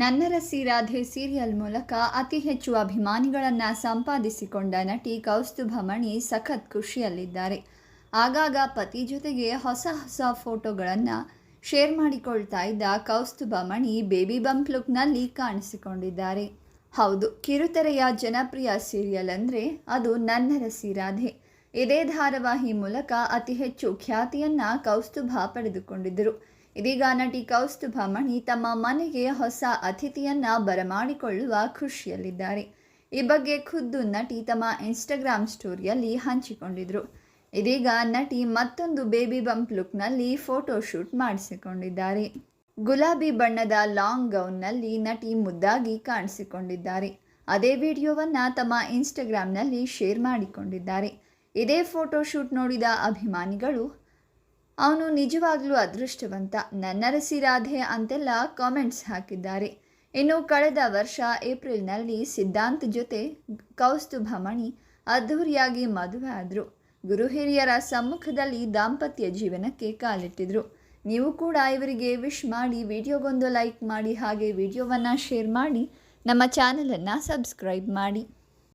ನನ್ನ ರಸಿ ರಾಧೆ ಸೀರಿಯಲ್ ಮೂಲಕ ಅತಿ ಹೆಚ್ಚು ಅಭಿಮಾನಿಗಳನ್ನು ಸಂಪಾದಿಸಿಕೊಂಡ ನಟಿ ಕೌಸ್ತುಭಮಣಿ ಸಖತ್ ಖುಷಿಯಲ್ಲಿದ್ದಾರೆ. ಆಗಾಗ ಪತಿ ಜೊತೆಗೆ ಹೊಸ ಹೊಸ ಫೋಟೋಗಳನ್ನು ಶೇರ್ ಮಾಡಿಕೊಳ್ತಾ ಇದ್ದ ಕೌಸ್ತುಭಮಣಿ ಬೇಬಿ ಬಂಪ್ ಲುಕ್ನಲ್ಲಿ ಕಾಣಿಸಿಕೊಂಡಿದ್ದಾರೆ. ಹೌದು, ಕಿರುತೆರೆಯ ಜನಪ್ರಿಯ ಸೀರಿಯಲ್ ಅಂದರೆ ಅದು ನನ್ನ ರಸಿ ರಾಧೆ ಇದೇ ಧಾರಾವಾಹಿ ಮೂಲಕ ಅತಿ ಹೆಚ್ಚು ಖ್ಯಾತಿಯನ್ನು ಕೌಸ್ತುಭ ಪಡೆದುಕೊಂಡಿದ್ದರು. ಇದೀಗ ನಟಿ ಕೌಸ್ತುಭ ಮಣಿ ತಮ್ಮ ಮನೆಗೆ ಹೊಸ ಅತಿಥಿಯನ್ನ ಬರಮಾಡಿಕೊಳ್ಳುವ ಖುಷಿಯಲ್ಲಿದ್ದಾರೆ. ಈ ಬಗ್ಗೆ ಖುದ್ದು ನಟಿ ತಮ್ಮ ಇನ್ಸ್ಟಾಗ್ರಾಮ್ ಸ್ಟೋರಿಯಲ್ಲಿ ಹಂಚಿಕೊಂಡಿದ್ರು. ಇದೀಗ ನಟಿ ಮತ್ತೊಂದು ಬೇಬಿ ಬಂಪ್ ಲುಕ್ನಲ್ಲಿ ಫೋಟೋ ಶೂಟ್ ಮಾಡಿಸಿಕೊಂಡಿದ್ದಾರೆ. ಗುಲಾಬಿ ಬಣ್ಣದ ಲಾಂಗ್ ಗೌನ್ನಲ್ಲಿ ನಟಿ ಮುದ್ದಾಗಿ ಕಾಣಿಸಿಕೊಂಡಿದ್ದಾರೆ. ಅದೇ ವಿಡಿಯೋವನ್ನು ತಮ್ಮ ಇನ್ಸ್ಟಾಗ್ರಾಮ್ನಲ್ಲಿ ಶೇರ್ ಮಾಡಿಕೊಂಡಿದ್ದಾರೆ. ಇದೇ ಫೋಟೋ ಶೂಟ್ ನೋಡಿದ ಅಭಿಮಾನಿಗಳು ಅವನು ನಿಜವಾಗ್ಲೂ ಅದೃಷ್ಟವಂತ. ನನ್ನರಸಿ ರಾಧೆ ಅಂತೆಲ್ಲ ಕಾಮೆಂಟ್ಸ್ ಹಾಕಿದ್ದಾರೆ. ಇನ್ನು ಕಳೆದ ವರ್ಷ ಏಪ್ರಿಲ್ನಲ್ಲಿ ಸಿದ್ಧಾಂತ್ ಜೊತೆ ಕೌಸ್ತುಭ ಮಣಿ ಅದ್ಧೂರಿಯಾಗಿ ಮದುವೆ ಆದರು. ಗುರು ಹಿರಿಯರ ಸಮ್ಮುಖದಲ್ಲಿ ದಾಂಪತ್ಯ ಜೀವನಕ್ಕೆ ಕಾಲಿಟ್ಟಿದ್ರು. ನೀವು ಕೂಡ ಇವರಿಗೆ ವಿಶ್ ಮಾಡಿ, ವಿಡಿಯೋಗೊಂದು ಲೈಕ್ ಮಾಡಿ, ಹಾಗೆ ವಿಡಿಯೋವನ್ನು ಶೇರ್ ಮಾಡಿ, ನಮ್ಮ ಚಾನಲನ್ನು ಸಬ್ಸ್ಕ್ರೈಬ್ ಮಾಡಿ.